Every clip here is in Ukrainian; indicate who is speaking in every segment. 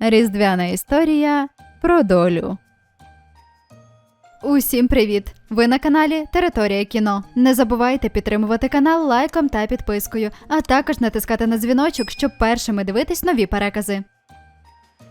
Speaker 1: Різдвяна історія про долю. Усім привіт! Ви на каналі Територія кіно. Не забувайте підтримувати канал лайком та підпискою, а також натискати на дзвіночок, щоб першими дивитись нові перекази.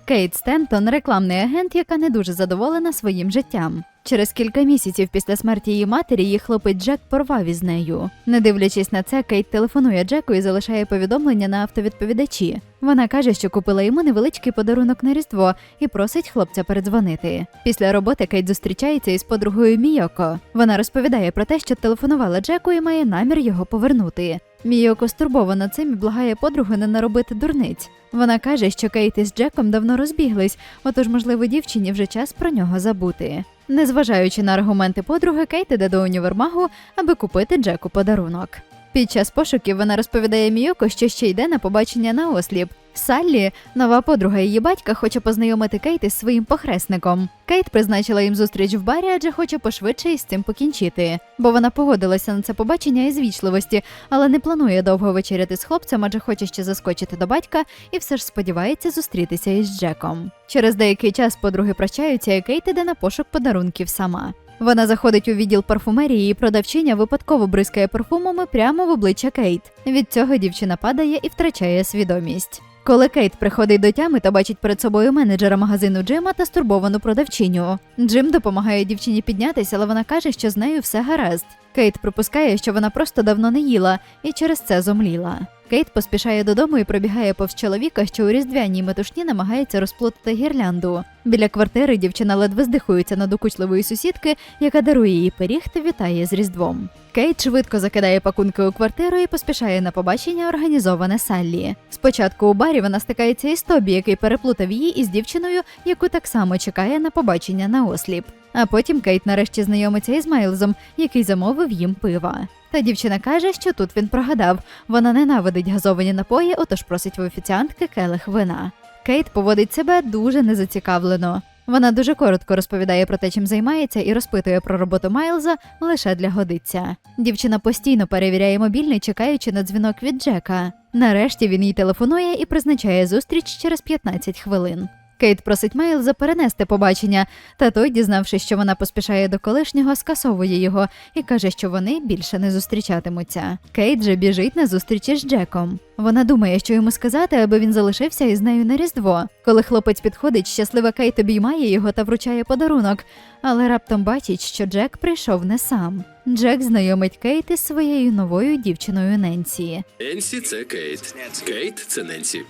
Speaker 1: Кейт Стентон рекламний агент, яка не дуже задоволена своїм життям. Через кілька місяців після смерті її матері її хлопець Джек порвав із нею. Не дивлячись на це, Кейт телефонує Джеку і залишає повідомлення на автовідповідачі. Вона каже, що купила йому невеличкий подарунок на Різдво і просить хлопця передзвонити. Після роботи Кейт зустрічається із подругою Мійоко. Вона розповідає про те, що телефонувала Джеку і має намір його повернути. Мійоко стурбована цим і благає подругу не наробити дурниць. Вона каже, що Кейт із Джеком давно розбіглись, отож, можливо, дівчині вже час про нього забути. Незважаючи на аргументи подруги, Кейт іде до універмагу, аби купити Джеку подарунок. Під час пошуків вона розповідає Міюко, що ще йде на побачення на осліп. Саллі, нова подруга її батька, хоче познайомити Кейт із своїм похресником. Кейт призначила їм зустріч в барі, адже хоче пошвидше із цим покінчити. Бо вона погодилася на це побачення із вічливості, але не планує довго вечеряти з хлопцем, адже хоче ще заскочити до батька і все ж сподівається зустрітися із Джеком. Через деякий час подруги прощаються, і Кейт іде на пошук подарунків сама. Вона заходить у відділ парфумерії, і продавчиня випадково бризкає парфумами прямо в обличчя Кейт. Від цього дівчина падає і втрачає свідомість. Коли Кейт приходить до тями та бачить перед собою менеджера магазину Джима та стурбовану продавчиню. Джим допомагає дівчині піднятися, але вона каже, що з нею все гаразд. Кейт припускає, що вона просто давно не їла і через це зомліла. Кейт поспішає додому і пробігає повз чоловіка, що у різдвяній метушні намагається розплутати гірлянду. Біля квартири дівчина ледве здихується на докучливої сусідки, яка дарує їй пиріг та вітає з Різдвом. Кейт швидко закидає пакунки у квартиру і поспішає на побачення, організоване Саллі. Спочатку у барі вона стикається із Тобі, який переплутав її із дівчиною, яку так само чекає на побачення на осліп. А потім Кейт нарешті знайомиться із Майлзом, який замовив їм пива. Та дівчина каже, що тут він прогадав. Вона ненавидить газовані напої, отож просить в офіціантки келих вина. Кейт поводить себе дуже незацікавлено. Вона дуже коротко розповідає про те, чим займається, і розпитує про роботу Майлза лише для годиться. Дівчина постійно перевіряє мобільний, чекаючи на дзвінок від Джека. Нарешті він їй телефонує і призначає зустріч через 15 хвилин. Кейт просить Мейлза перенести побачення, та той, дізнавшись, що вона поспішає до колишнього, скасовує його і каже, що вони більше не зустрічатимуться. Кейт же біжить на зустрічі з Джеком. Вона думає, що йому сказати, аби він залишився із нею на різдво. Коли хлопець підходить, щаслива Кейт обіймає його та вручає подарунок, але раптом бачить, що Джек прийшов не сам. Джек знайомить Кейт із своєю новою дівчиною Ненсі.
Speaker 2: Енсі це Кейт. Кейт це Ненсі.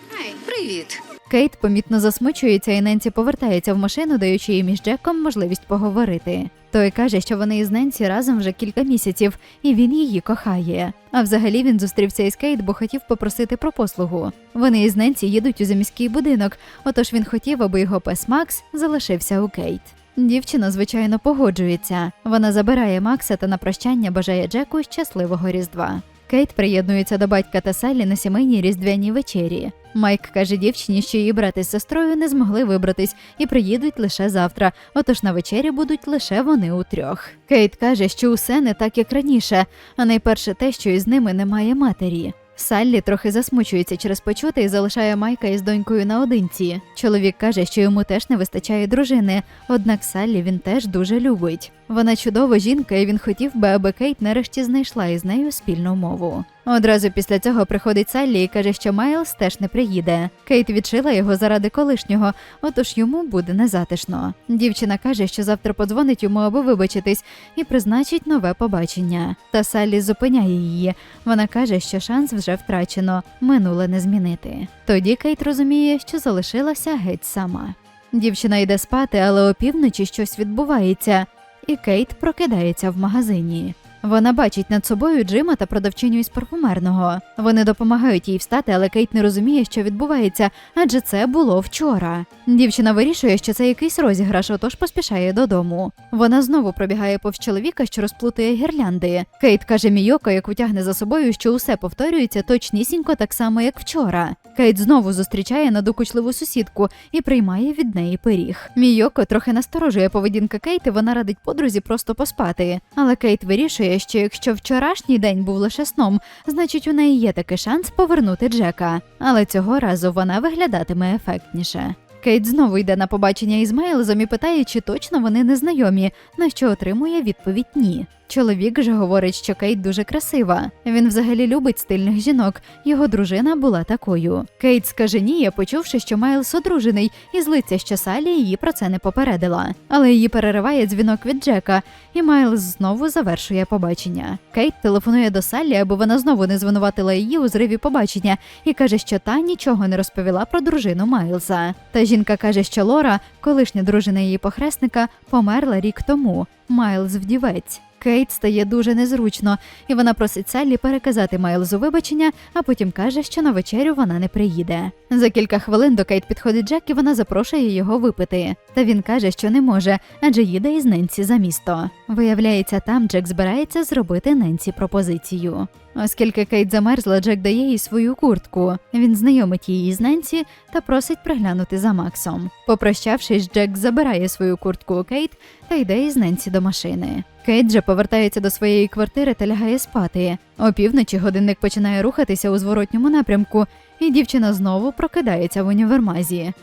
Speaker 3: Привіт.
Speaker 1: Кейт помітно засмучується, і Ненсі повертається в машину, даючи їм із Джеком можливість поговорити. Той каже, що вони із Ненсі разом вже кілька місяців, і він її кохає. А взагалі він зустрівся із Кейт, бо хотів попросити про послугу. Вони із Ненсі їдуть у заміський будинок, отож він хотів, аби його пес Макс залишився у Кейт. Дівчина, звичайно, погоджується. Вона забирає Макса та на прощання бажає Джеку щасливого Різдва. Кейт приєднується до батька та Саллі на сімейній різдвяній вечері. Майк каже дівчині, що її брат із сестрою не змогли вибратись і приїдуть лише завтра, отож на вечері будуть лише вони утрьох. Кейт каже, що усе не так, як раніше, а найперше те, що із ними немає матері. Саллі трохи засмучується через почути і залишає Майка із донькою наодинці. Чоловік каже, що йому теж не вистачає дружини, однак Саллі він теж дуже любить. Вона чудова жінка, і він хотів би, аби Кейт нарешті знайшла із нею спільну мову. Одразу після цього приходить Саллі і каже, що Майлз теж не приїде. Кейт відшила його заради колишнього, отож йому буде незатишно. Дівчина каже, що завтра подзвонить йому, аби вибачитись, і призначить нове побачення. Та Саллі зупиняє її. Вона каже, що шанс вже втрачено, минуле не змінити. Тоді Кейт розуміє, що залишилася геть сама. Дівчина йде спати, але опівночі щось відбувається, і Кейт прокидається в магазині. Вона бачить над собою Джима та продавчиню із парфумерного. Вони допомагають їй встати, але Кейт не розуміє, що відбувається, адже це було вчора. Дівчина вирішує, що це якийсь розіграш, отож поспішає додому. Вона знову пробігає повз чоловіка, що розплутує гірлянди. Кейт каже Мійоко, як утягне за собою, що усе повторюється точнісінько так само, як вчора. Кейт знову зустрічає надокучливу сусідку і приймає від неї пиріг. Мійоко трохи насторожує поведінка Кейт, і вона радить подрузі просто поспати. Але Кейт вирішує, що якщо вчорашній день був лише сном, значить у неї є такий шанс повернути Джека. Але цього разу вона виглядатиме ефектніше. Кейт знову йде на побачення із Майлзом і питає, чи точно вони не знайомі, на що отримує відповідь ні. Чоловік же говорить, що Кейт дуже красива. Він взагалі любить стильних жінок. Його дружина була такою. Кейт скаженіє, почувши, що Майлз одружений, і злиться, що Салі її про це не попередила. Але її перериває дзвінок від Джека, і Майлз знову завершує побачення. Кейт телефонує до Саллі, аби вона знову не звинуватила її у зриві побачення, і каже, що та нічого не розповіла про дружину Майлза. Та жінка каже, що Лора, колишня дружина її похресника, померла рік тому. Майлз вдівець. Кейт стає дуже незручно, і вона просить Саллі переказати Майлзу вибачення, а потім каже, що на вечерю вона не приїде. За кілька хвилин до Кейт підходить Джек, і вона запрошує його випити. Та він каже, що не може, адже їде із Ненсі за місто. Виявляється, там Джек збирається зробити Ненсі пропозицію. Оскільки Кейт замерзла, Джек дає їй свою куртку. Він знайомить її з Ненсі та просить приглянути за Максом. Попрощавшись, Джек забирає свою куртку у Кейт та йде із Ненсі до машини. Кейт же повертається до своєї квартири та лягає спати. Опівночі годинник починає рухатися у зворотньому напрямку, і дівчина знову прокидається в універмазі.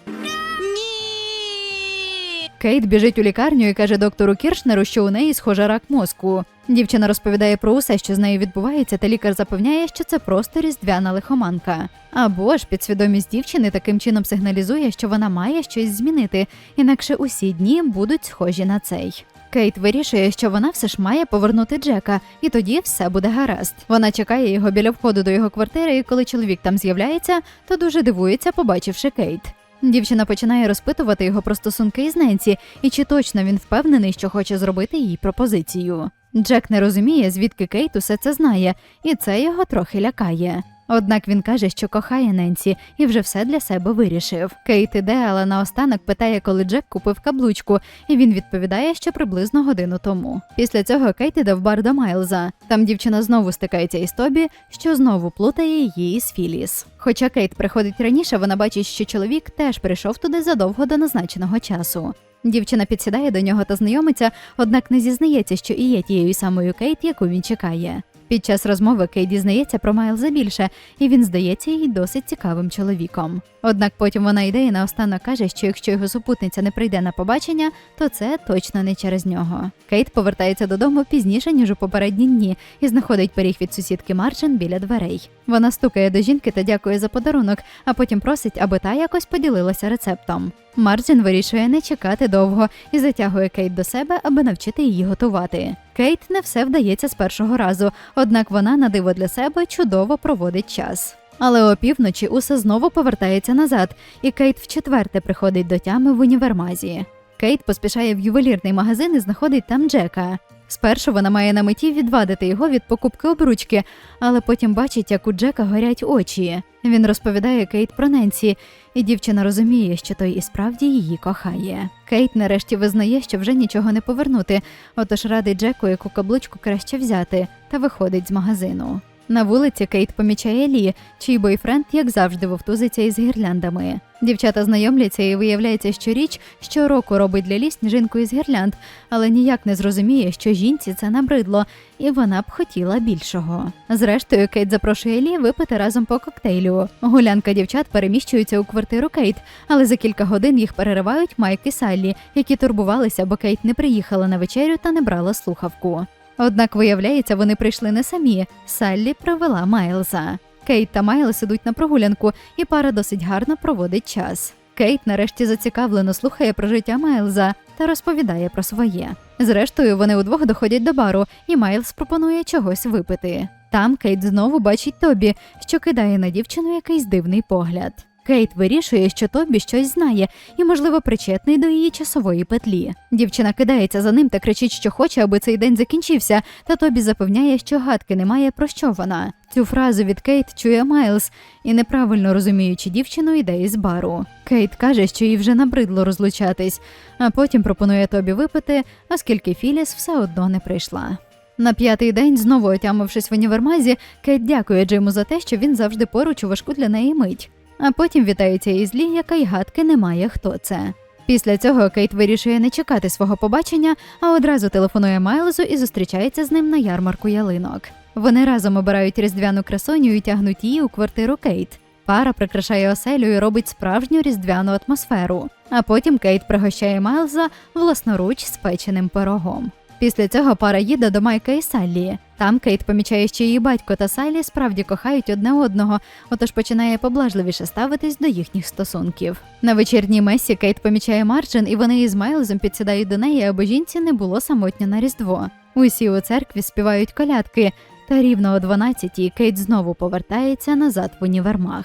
Speaker 1: Кейт біжить у лікарню і каже доктору Кіршнеру, що у неї схоже рак мозку. Дівчина розповідає про усе, що з нею відбувається, та лікар запевняє, що це просто різдвяна лихоманка. Або ж підсвідомість дівчини таким чином сигналізує, що вона має щось змінити, інакше усі дні будуть схожі на цей. Кейт вирішує, що вона все ж має повернути Джека, і тоді все буде гаразд. Вона чекає його біля входу до його квартири, і коли чоловік там з'являється, то дуже дивується, побачивши Кейт. Дівчина починає розпитувати його про стосунки із Ненсі, і чи точно він впевнений, що хоче зробити їй пропозицію. Джек не розуміє, звідки Кейт усе це знає, і це його трохи лякає. Однак він каже, що кохає Ненсі і вже все для себе вирішив. Кейт іде, але наостанок питає, коли Джек купив каблучку, і він відповідає, що приблизно годину тому. Після цього Кейт іде в бар до Майлза. Там дівчина знову стикається із Тобі, що знову плутає її з Філіс. Хоча Кейт приходить раніше, вона бачить, що чоловік теж прийшов туди задовго до назначеного часу. Дівчина підсідає до нього та знайомиться, однак не зізнається, що і є тією самою Кейт, яку він чекає. Під час розмови Кейт дізнається про Майлза більше, і він здається їй досить цікавим чоловіком. Однак потім вона йде і наостанок каже, що якщо його супутниця не прийде на побачення, то це точно не через нього. Кейт повертається додому пізніше ніж у попередні дні і знаходить пиріг від сусідки Марчин біля дверей. Вона стукає до жінки та дякує за подарунок, а потім просить, аби та якось поділилася рецептом. Марджин вирішує не чекати довго і затягує Кейт до себе, аби навчити її готувати. Кейт не все вдається з першого разу, однак вона на диво для себе чудово проводить час. Але опівночі усе знову повертається назад, і Кейт вчетверте приходить до тями в універмазі. Кейт поспішає в ювелірний магазин і знаходить там Джека. Спершу вона має на меті відвадити його від покупки обручки, але потім бачить, як у Джека горять очі. Він розповідає Кейт про Ненсі, і дівчина розуміє, що той і справді її кохає. Кейт нарешті визнає, що вже нічого не повернути, отож радить Джеку, яку каблучку краще взяти, та виходить з магазину. На вулиці Кейт помічає Лі, чий бойфренд, як завжди, вовтузиться із гірляндами. Дівчата знайомляться і виявляється, що річ щороку робить для Лі сніжинку із гірлянд, але ніяк не зрозуміє, що жінці це набридло, і вона б хотіла більшого. Зрештою, Кейт запрошує Лі випити разом по коктейлю. Гулянка дівчат переміщується у квартиру Кейт, але за кілька годин їх переривають Майк і Саллі, які турбувалися, бо Кейт не приїхала на вечерю та не брала слухавку. Однак, виявляється, вони прийшли не самі. Саллі привела Майлза. Кейт та Майлз ідуть на прогулянку, і пара досить гарно проводить час. Кейт нарешті зацікавлено слухає про життя Майлза та розповідає про своє. Зрештою, вони удвох доходять до бару, і Майлз пропонує чогось випити. Там Кейт знову бачить Тобі, що кидає на дівчину якийсь дивний погляд. Кейт вирішує, що Тобі щось знає і, можливо, причетний до її часової петлі. Дівчина кидається за ним та кричить, що хоче, аби цей день закінчився, та Тобі запевняє, що гадки немає про що вона. Цю фразу від Кейт чує Майлз і, неправильно розуміючи дівчину, йде із бару. Кейт каже, що їй вже набридло розлучатись, а потім пропонує Тобі випити, оскільки Філіс все одно не прийшла. На п'ятий день, знову отямившись в універмазі, Кейт дякує Джиму за те, що він завжди поруч у важку для неї мить. А потім вітається із Лі, яка й гадки не має, хто це. Після цього Кейт вирішує не чекати свого побачення, а одразу телефонує Майлзу і зустрічається з ним на ярмарку ялинок. Вони разом обирають різдвяну красоню і тягнуть її у квартиру Кейт. Пара прикрашає оселю і робить справжню різдвяну атмосферу. А потім Кейт пригощає Майлза власноруч спеченим пирогом. Після цього пара їде до Майка і Саллі. Там Кейт помічає, що її батько та Саллі справді кохають одне одного, отож починає поблажливіше ставитись до їхніх стосунків. На вечірній месі Кейт помічає Марджин, і вони із Майлзом підсідають до неї, аби жінці не було самотньо на Різдво. Усі у церкві співають колядки, та рівно о 12-й Кейт знову повертається назад в універмаг.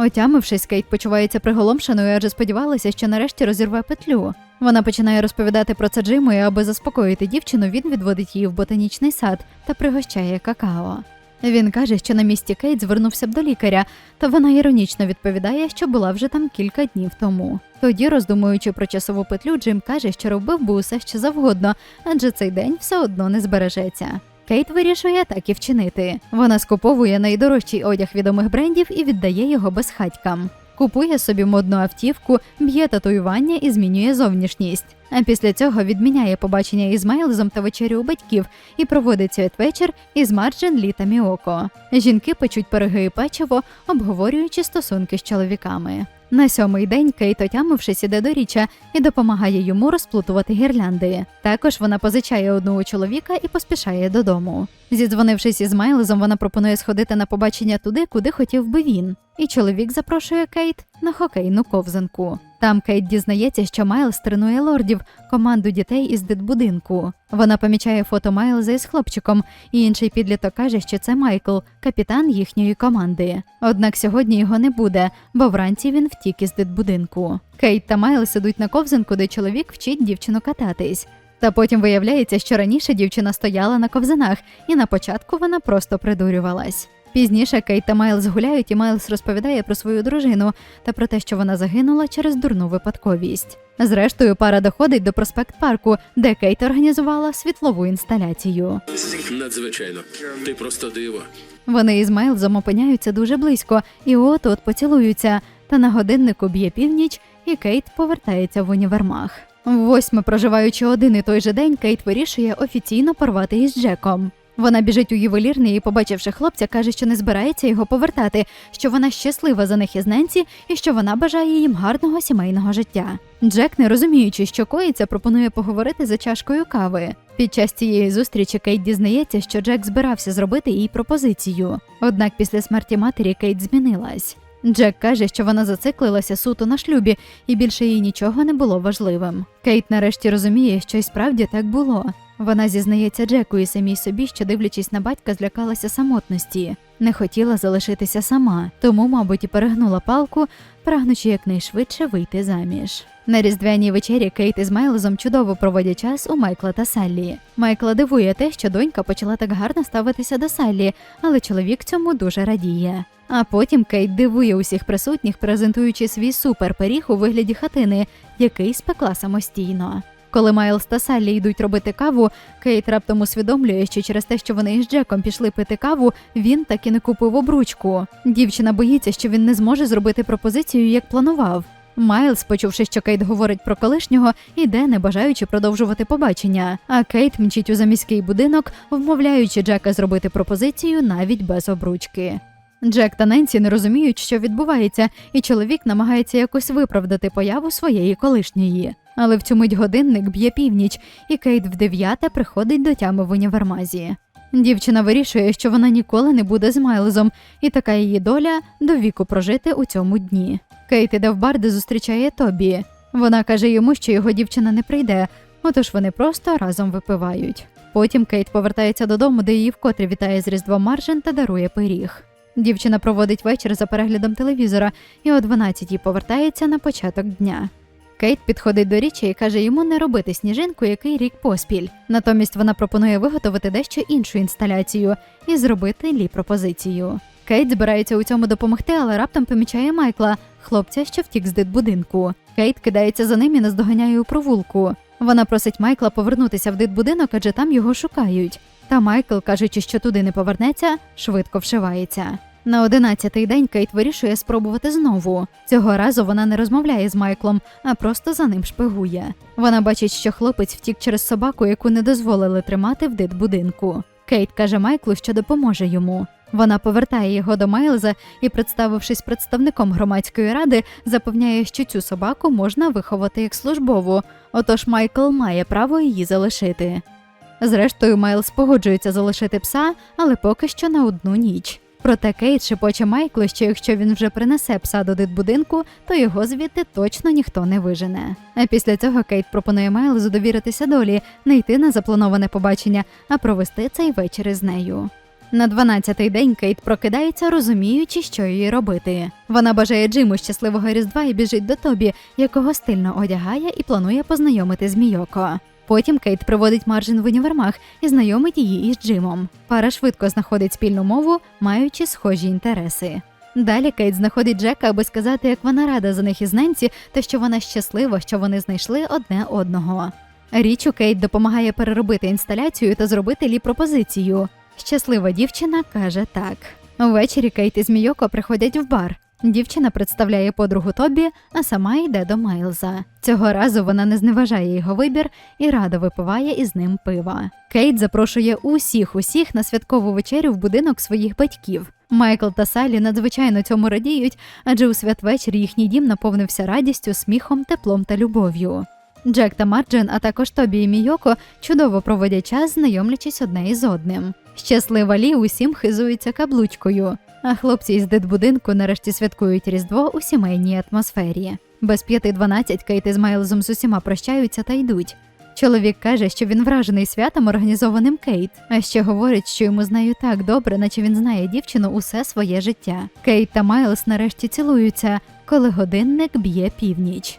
Speaker 1: Отямившись, Кейт почувається приголомшеною, адже сподівалася, що нарешті розірве петлю. Вона починає розповідати про це Джиму, і аби заспокоїти дівчину, він відводить її в ботанічний сад та пригощає какао. Він каже, що на місці Кейт звернувся б до лікаря, та вона іронічно відповідає, що була вже там кілька днів тому. Тоді, роздумуючи про часову петлю, Джим каже, що робив би усе що завгодно, адже цей день все одно не збережеться. Кейт вирішує так і вчинити. Вона скуповує найдорожчий одяг відомих брендів і віддає його безхатькам. Купує собі модну автівку, б'є татуювання і змінює зовнішність. А після цього відміняє побачення із Майлзом та вечерю у батьків і проводить святвечір із Марджин Лі та Міоко. Жінки печуть пироги і печиво, обговорюючи стосунки з чоловіками. На сьомий день Кейт, отямившись, іде до річа і допомагає йому розплутувати гірлянди. Також вона позичає одного чоловіка і поспішає додому. Зідзвонившись із Майлзом, вона пропонує сходити на побачення туди, куди хотів би він. І чоловік запрошує Кейт на хокейну ковзанку. Там Кейт дізнається, що Майлз тренує лордів, команду дітей із дитбудинку. Вона помічає фото Майлза із хлопчиком, і інший підліток каже, що це Майкл, капітан їхньої команди. Однак сьогодні його не буде, бо вранці він втік із дитбудинку. Кейт та Майлз ідуть на ковзанку, де чоловік вчить дівчину кататись. Та потім виявляється, що раніше дівчина стояла на ковзанах, і на початку вона просто придурювалась. Пізніше Кейт та Майлз гуляють, і Майлз розповідає про свою дружину та про те, що вона загинула через дурну випадковість. Зрештою, пара доходить до проспект парку, де Кейт організувала світлову інсталяцію.
Speaker 2: Надзвичайно. Ти просто диво.
Speaker 1: Вони із Майлзом опиняються дуже близько, і от от поцілуються. Та на годиннику б'є північ, і Кейт повертається в універмаг. Восьме, проживаючи один і той же день, Кейт вирішує офіційно порвати із Джеком. Вона біжить у ювелірний і, побачивши хлопця, каже, що не збирається його повертати, що вона щаслива за них із Ненсі і що вона бажає їм гарного сімейного життя. Джек, не розуміючи, що коїться, пропонує поговорити за чашкою кави. Під час цієї зустрічі Кейт дізнається, що Джек збирався зробити їй пропозицію. Однак після смерті матері Кейт змінилась. Джек каже, що вона зациклилася суто на шлюбі, і більше їй нічого не було важливим. Кейт нарешті розуміє, що й справді так було. Вона зізнається Джеку і самій собі, що дивлячись на батька, злякалася самотності, не хотіла залишитися сама, тому, мабуть, і перегнула палку, прагнучи якнайшвидше вийти заміж. На різдвяній вечері Кейт із Майлзом чудово проводять час у Майкла та Саллі. Майкла дивує те, що донька почала так гарно ставитися до Саллі, але чоловік цьому дуже радіє. А потім Кейт дивує усіх присутніх, презентуючи свій суперпиріг у вигляді хатини, який спекла самостійно. Коли Майлз та Саллі йдуть робити каву, Кейт раптом усвідомлює, що через те, що вони із Джеком пішли пити каву, він так і не купив обручку. Дівчина боїться, що він не зможе зробити пропозицію, як планував. Майлз, почувши, що Кейт говорить про колишнього, іде, не бажаючи продовжувати побачення. А Кейт мчить у заміський будинок, вмовляючи Джека зробити пропозицію навіть без обручки. Джек та Ненсі не розуміють, що відбувається, і чоловік намагається якось виправдати появу своєї колишньої. Але в цю мить годинник б'є північ, і Кейт в дев'яте приходить до тями в універмазі. Дівчина вирішує, що вона ніколи не буде з Майлзом, і така її доля до віку прожити у цьому дні. Кейт іде в бар, де зустрічає Тобі. Вона каже йому, що його дівчина не прийде, отож вони просто разом випивають. Потім Кейт повертається додому, де її вкотре вітає з Різдвом Маржин та дарує пиріг. Дівчина проводить вечір за переглядом телевізора і о 12-й повертається на початок дня. Кейт підходить до річі і каже йому не робити сніжинку, який рік поспіль. Натомість вона пропонує виготовити дещо іншу інсталяцію і зробити лі пропозицію. Кейт збирається у цьому допомогти, але раптом помічає Майкла, хлопця, що втік з дитбудинку. Кейт кидається за ним і наздоганяє у провулку. Вона просить Майкла повернутися в дитбудинок, адже там його шукають. Та Майкл, кажучи, що туди не повернеться, швидко вшивається. На одинадцятий день Кейт вирішує спробувати знову. Цього разу вона не розмовляє з Майклом, а просто за ним шпигує. Вона бачить, що хлопець втік через собаку, яку не дозволили тримати в дитбудинку. Кейт каже Майклу, що допоможе йому. Вона повертає його до Майлза і, представившись представником громадської ради, запевняє, що цю собаку можна виховати як службову, отож Майкл має право її залишити. Зрештою, Майлз погоджується залишити пса, але поки що на одну ніч. Проте Кейт шепоче Майклу, що якщо він вже принесе пса до дитбудинку, то його звідти точно ніхто не вижене. А після цього Кейт пропонує Майлзу довіритися долі, не йти на заплановане побачення, а провести цей вечір із нею. На 12-й день Кейт прокидається, розуміючи, що їй робити. Вона бажає Джиму щасливого різдва і біжить до Тобі, якого стильно одягає і планує познайомити з Мійоко. Потім Кейт приводить Марджин в універмаг і знайомить її із Джимом. Пара швидко знаходить спільну мову, маючи схожі інтереси. Далі Кейт знаходить Джека, аби сказати, як вона рада за них із Ненсі, та що вона щаслива, що вони знайшли одне одного. Річу Кейт допомагає переробити інсталяцію та зробити Лі пропозицію. Щаслива дівчина каже так. Увечері Кейт і Змійоко приходять в бар. Дівчина представляє подругу Тобі, а сама йде до Майлза. Цього разу вона не зневажає його вибір і радо випиває із ним пива. Кейт запрошує усіх усіх на святкову вечерю в будинок своїх батьків. Майкл та Салі надзвичайно цьому радіють, адже у святвечір їхній дім наповнився радістю, сміхом, теплом та любов'ю. Джек та Марджин, а також Тобі і Мійоко чудово проводять час, знайомлячись одне із одним. Щаслива Лі усім хизується каблучкою, а хлопці із дитбудинку нарешті святкують Різдво у сімейній атмосфері. Без п'яти дванадцять Кейт із Майлзом з усіма прощаються та йдуть. Чоловік каже, що він вражений святом, організованим Кейт, а ще говорить, що йому знає так добре, наче він знає дівчину усе своє життя. Кейт та Майлз нарешті цілуються, коли годинник б'є північ.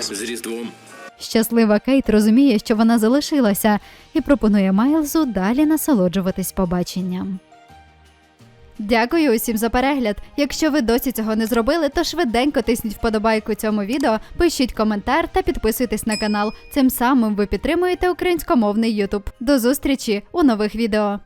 Speaker 2: З Різдвом.
Speaker 1: Щаслива Кейт розуміє, що вона залишилася, і пропонує Майлзу далі насолоджуватись побаченням. Дякую усім за перегляд. Якщо ви досі цього не зробили, то швиденько тисніть вподобайку цьому відео, пишіть коментар та підписуйтесь на канал. Цим самим ви підтримуєте українськомовний Ютуб. До зустрічі у нових відео.